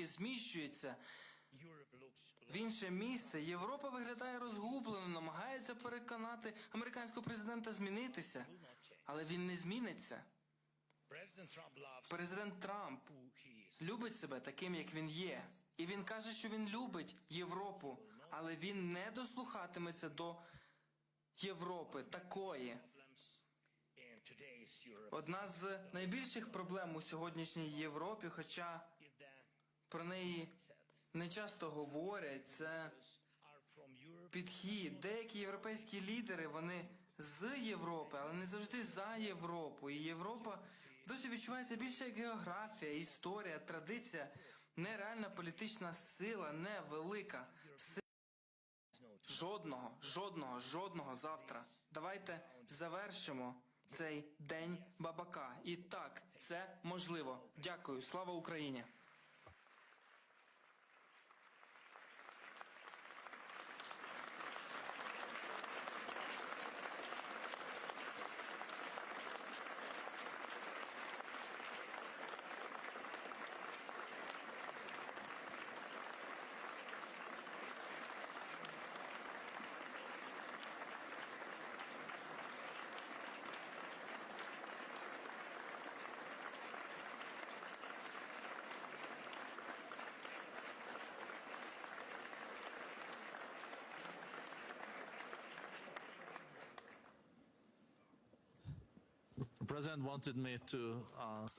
кроки зміщується Europe в інше місце. Європа виглядає розгублено, намагається переконати американського президента змінитися, але він не зміниться. Президент Трамп любить себе таким, як він є. І він каже, що він любить Європу, але він не дослухатиметься до Європи такої. Одна з найбільших проблем у сьогоднішній Європі, хоча про неї не часто говорять, це підхід. Деякі європейські лідери вони з Європи, але не завжди за Європу. І Європа досі відчувається більше як географія, історія, традиція, нереальна політична сила, не велика сила. Жодного, жодного, жодного завтра. Давайте завершимо цей день бабака. І так, це можливо. Дякую. Слава Україні!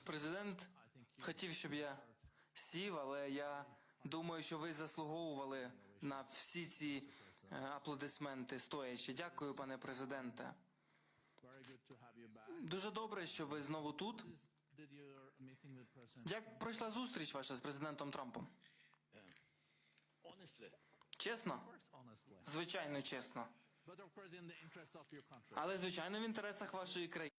Президент хотів, щоб я сів, але я думаю, що ви заслуговували на всі ці е, аплодисменти стоячи. Дякую, пане президенте. Дуже добре, що ви знову тут. Як пройшла зустріч ваша з президентом Трампом? Чесно? Звичайно, чесно. Але звичайно в інтересах вашої країни.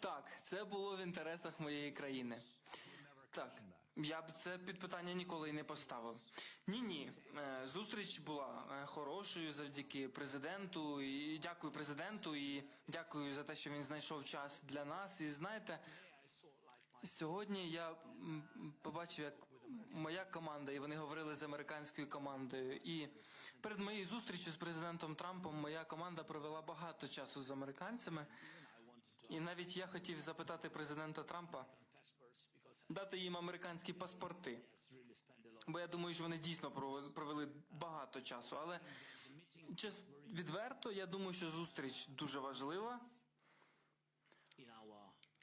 Так, це було в інтересах моєї країни. Так, я б це під питання ніколи не поставив. Ні, ні. Е, Зустріч була е, хорошою завдяки президенту. І дякую президенту, і дякую за те, що він знайшов час для нас. І знаєте, Сьогодні я побачив, як моя команда, і вони говорили з американською командою. І перед моєю зустрічю з президентом Трампом моя команда провела багато часу з американцями. І навіть я хотів запитати президента Трампа дати їм американські паспорти. Бо я думаю, що вони дійсно провели- багато часу. Але відверто, я думаю, що зустріч дуже важлива.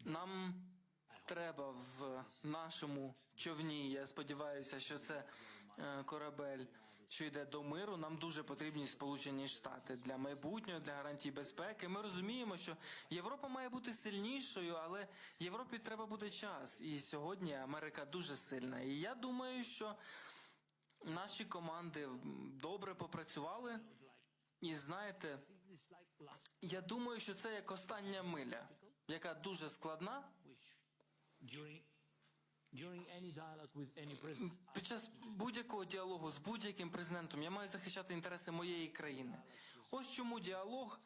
Нам треба в нашому човні. Я сподіваюся, що це е, корабель, що йде до миру. Нам дуже потрібні Сполучені Штати для майбутнього, для гарантій безпеки. Ми розуміємо, що Європа має бути сильнішою, але Європі треба буде час. І сьогодні Америка дуже сильна. І я думаю, що наші команди добре попрацювали. І знаєте, я думаю, що це як остання миля, яка дуже складна. Під час будь-якого діалогу з будь-яким президентом я маю захищати інтереси моєї країни. Ось чому діалог,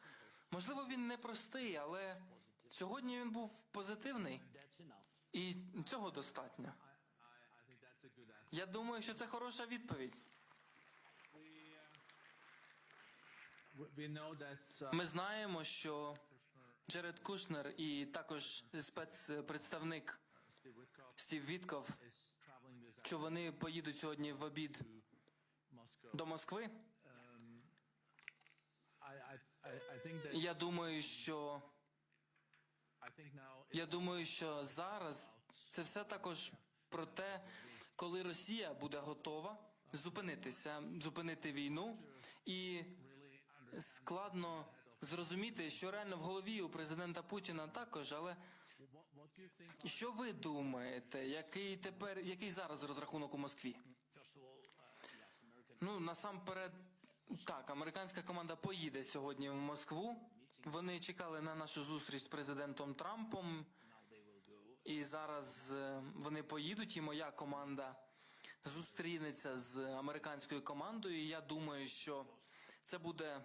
можливо, він не простий, але сьогодні він був позитивний, і цього достатньо. Я думаю, що це хороша відповідь. That uh, Ми знаємо, що Джеред Кушнер і також спецпредставник Стів Вітков, що вони поїдуть сьогодні в обід до Москви. Я думаю, що Я думаю, що зараз це все також про те, коли Росія буде готова зупинитися, зупинити війну, і складно зрозуміти, що реально в голові у президента Путіна також. Але що ви думаєте, який тепер який зараз розрахунок у Москві? Ну насамперед, так, американська команда поїде сьогодні в Москву. Вони чекали на нашу зустріч з президентом Трампом. І зараз е, вони поїдуть, і моя команда зустрінеться з американською командою. І я думаю, що це буде